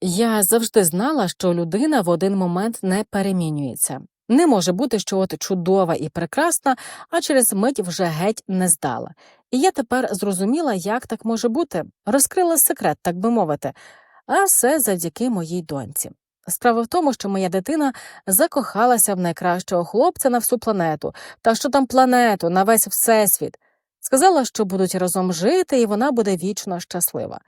Я завжди знала, що людина в один момент не перемінюється. Не може бути, що от чудова і прекрасна, а через мить вже геть не здала. І я тепер зрозуміла, як так може бути, розкрила секрет, так би мовити, а все завдяки моїй доньці. Справа в тому, що моя дитина закохалася в найкращого хлопця на всю планету, та що там планету, на весь всесвіт. Сказала, що будуть разом жити, і вона буде вічно щаслива.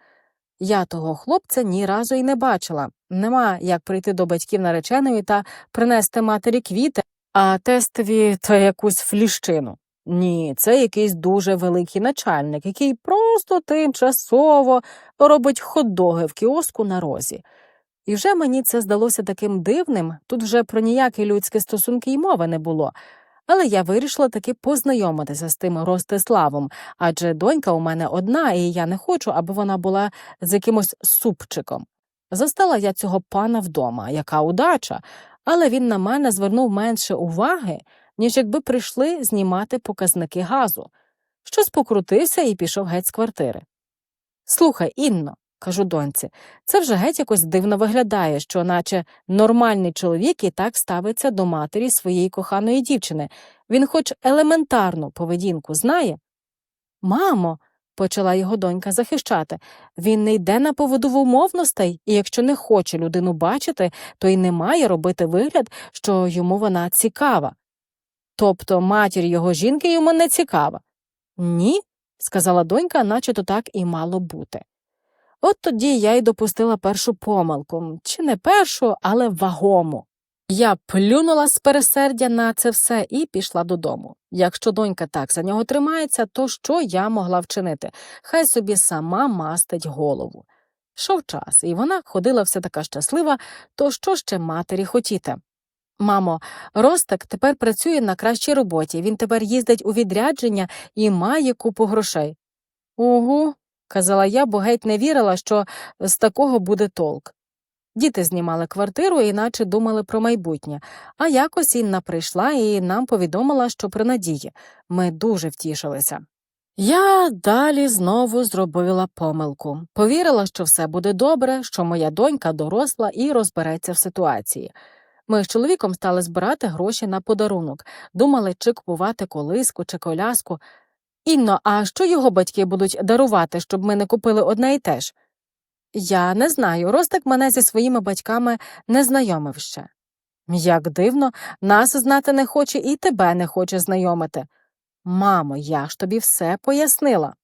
Я того хлопця ні разу й не бачила. Нема як прийти до батьків нареченої та принести матері квіти, а тестові та якусь фліщину. Ні, це якийсь дуже великий начальник, який просто тимчасово робить хот-доги в кіоску на розі. І вже мені це здалося таким дивним, тут вже про ніякі людські стосунки й мови не було. Але я вирішила таки познайомитися з тим Ростиславом, адже донька у мене одна, і я не хочу, аби вона була з якимось супчиком. Застала я цього пана вдома, яка удача, але він на мене звернув менше уваги, ніж якби прийшли знімати показники газу. Щось покрутився і пішов геть з квартири. Слухай, Інно, кажу доньці, це вже геть якось дивно виглядає, що наче нормальний чоловік і так ставиться до матері своєї коханої дівчини. Він хоч елементарну поведінку знає. Мамо, почала його донька захищати, він не йде на поводу умовностей, і якщо не хоче людину бачити, то й не має робити вигляд, що йому вона цікава. Тобто матір його жінки йому не цікава. Ні, сказала донька, наче то так і мало бути. От тоді я й допустила першу помилку, чи не першу, але вагому. Я плюнула з пересердя на це все і пішла додому. Якщо донька так за нього тримається, то що я могла вчинити? Хай собі сама мастить голову. Шов час, і вона ходила все така щаслива, то що ще матері хотіти? Мамо, Ростик тепер працює на кращій роботі, він тепер їздить у відрядження і має купу грошей. Угу, казала я, бо геть не вірила, що з такого буде толк. Діти знімали квартиру, іначе думали про майбутнє. А якось Інна прийшла і нам повідомила, що при надії. Ми дуже втішилися. Я далі знову зробила помилку. Повірила, що все буде добре, що моя донька доросла і розбереться в ситуації. Ми з чоловіком стали збирати гроші на подарунок, думали, чи купувати колиску, чи коляску. Інно, а що його батьки будуть дарувати, щоб ми не купили одне і те ж? Я не знаю, Ростик мене зі своїми батьками не знайомив ще. Як дивно, нас знати не хоче і тебе не хоче знайомити. Мамо, я ж тобі все пояснила.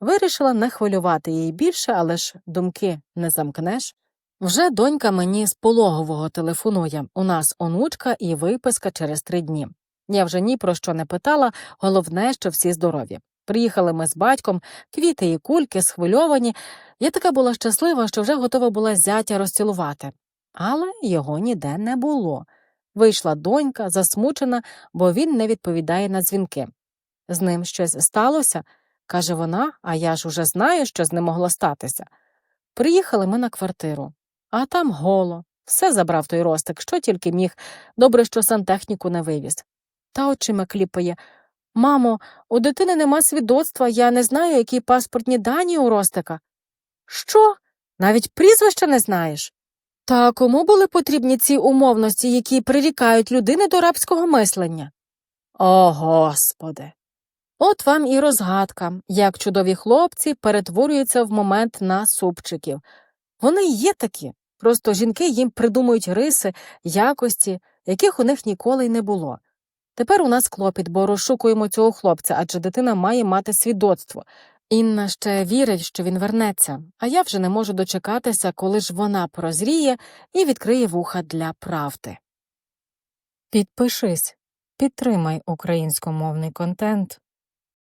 Вирішила не хвилювати її більше, але ж думки не замкнеш. Вже донька мені з пологового телефонує. У нас онучка і виписка через три дні. Я вже ні про що не питала, головне, що всі здорові. Приїхали ми з батьком, квіти і кульки, схвильовані. Я така була щаслива, що вже готова була зятя розцілувати. Але його ніде не було. Вийшла донька, засмучена, бо він не відповідає на дзвінки. З ним щось сталося, каже вона, а я ж уже знаю, що з ним могло статися. Приїхали ми на квартиру, а там голо. Все забрав той ростик, що тільки міг. Добре, що сантехніку не вивіз. Та очима кліпає. Мамо, у дитини нема свідоцтва, я не знаю, які паспортні дані у Ростика. Що? Навіть прізвища не знаєш? Та кому були потрібні ці умовності, які прирікають людини до рабського мислення? О, господи. От вам і розгадка, як чудові хлопці перетворюються в момент на супчиків. Вони є такі, просто жінки їм придумують риси, якості, яких у них ніколи й не було. Тепер у нас клопіт, бо розшукуємо цього хлопця, адже дитина має мати свідоцтво. Інна ще вірить, що він вернеться, а я вже не можу дочекатися, коли ж вона прозріє і відкриє вуха для правди. Підпишись, підтримай українськомовний контент.